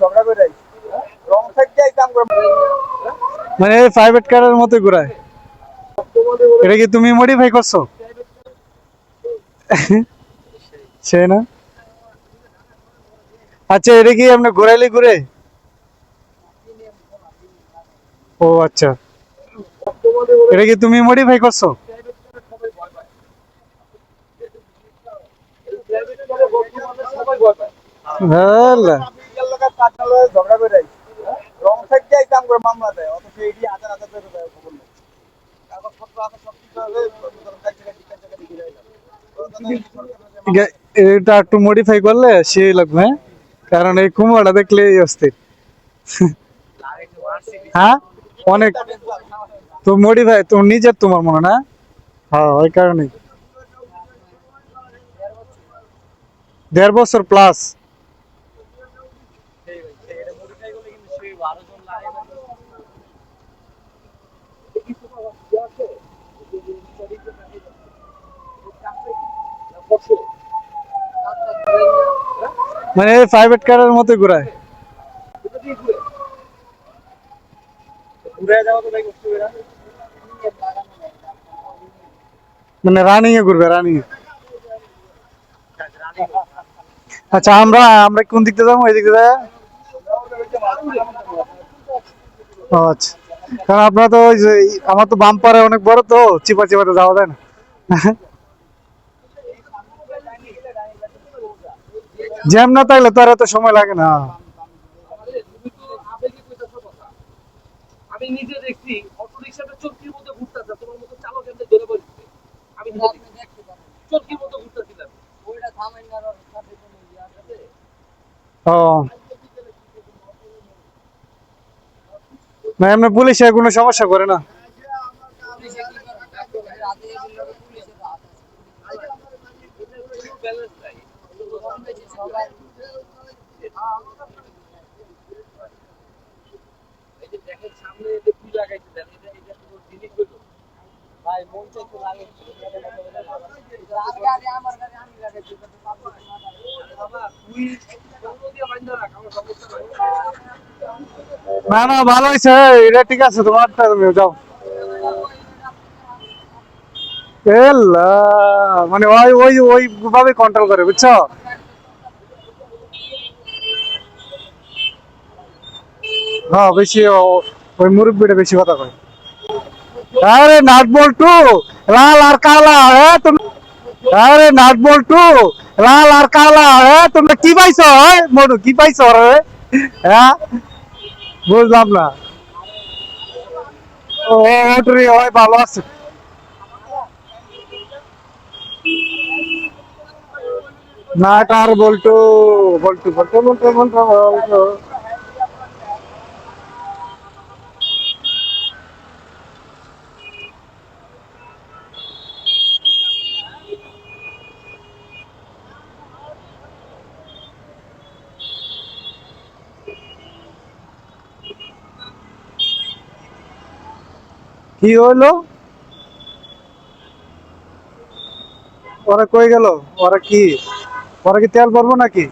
ঝগড়া করে wrong side কাম করে মানে প্রাইভেট কারের মতো ঘুরায়। এটা কি তুমি মডিফাই করছ? সে না? আচ্ছা এটা কি আপনি ঘুরাইলে ঘুরে? ও আচ্ছা। এটা কি তুমি মডিফাই করছ? হ্যাঁ ঝগড়া করে রং সাইড কাম করে মামলা দেয়, অথচ এটি একটু মডিফাই করলে সে লাগবে হ্যাঁ? কারণ এই কুমড়াটা দেখলে অস্থির। হ্যাঁ? অনেক তো মডিফাই তো নিজের তোমার মনে না? হ্যাঁ ওই কারণে দেড় বছর প্লাস মানে প্রাইভেট কারের মতো ঘুরায়। ঘুরে যাওয়া তো ভাই কষ্ট করে। মানে রানিং এ ঘুরবে রানিং এ। আচ্ছা আমরা আমরা কোন দিক দিয়ে যাব? এই দিক দিয়ে যাব? ও আচ্ছা। কারণ আপনারা তো ওই যে আমার তো বাম্পারে অনেক বড় তো চিপা চিপাতে যাওয়া যায় না। জ্যাম না থাকলে তো আর এত সময় লাগে না। আমি নিজে দেখছি অটো রিক্সাটা মতো ঘুরতেছে তোমার মতো চালক এমনি ধরে বসছে আমি নিজে দেখছি। চরকির মতো ঘুরতেছিলাম। ও। না এমনি পুলিশে কোনো সমস্যা করে না। ব্যালেন্স নাই। না না ভালো হয়েছে। এটা ঠিক আছে তোমারটা তুমি যাও। মানে ওই ওই ওই ভাবে কন্ট্রোল করে, বুঝছ? হ্যাঁ বেশি ওই মুরব্বিটা বেশি কথা কয়। নাট বল্টু, লাল আর কালা হ্যাঁ তুমি নাট বল্টু, লাল আর কালা হ্যাঁ তোমরা কি পাইছো মনু, কি পাইছো রে? হ্যাঁ বুঝলাম না। ও ভালো আছে। নাট আর বল্টু বল্টু বল্টু বল্টু বল্টু বল্টু। কি হইল? ওরা কই গেল? ওরা কি? ওরা কি তেল ভরবো নাকি?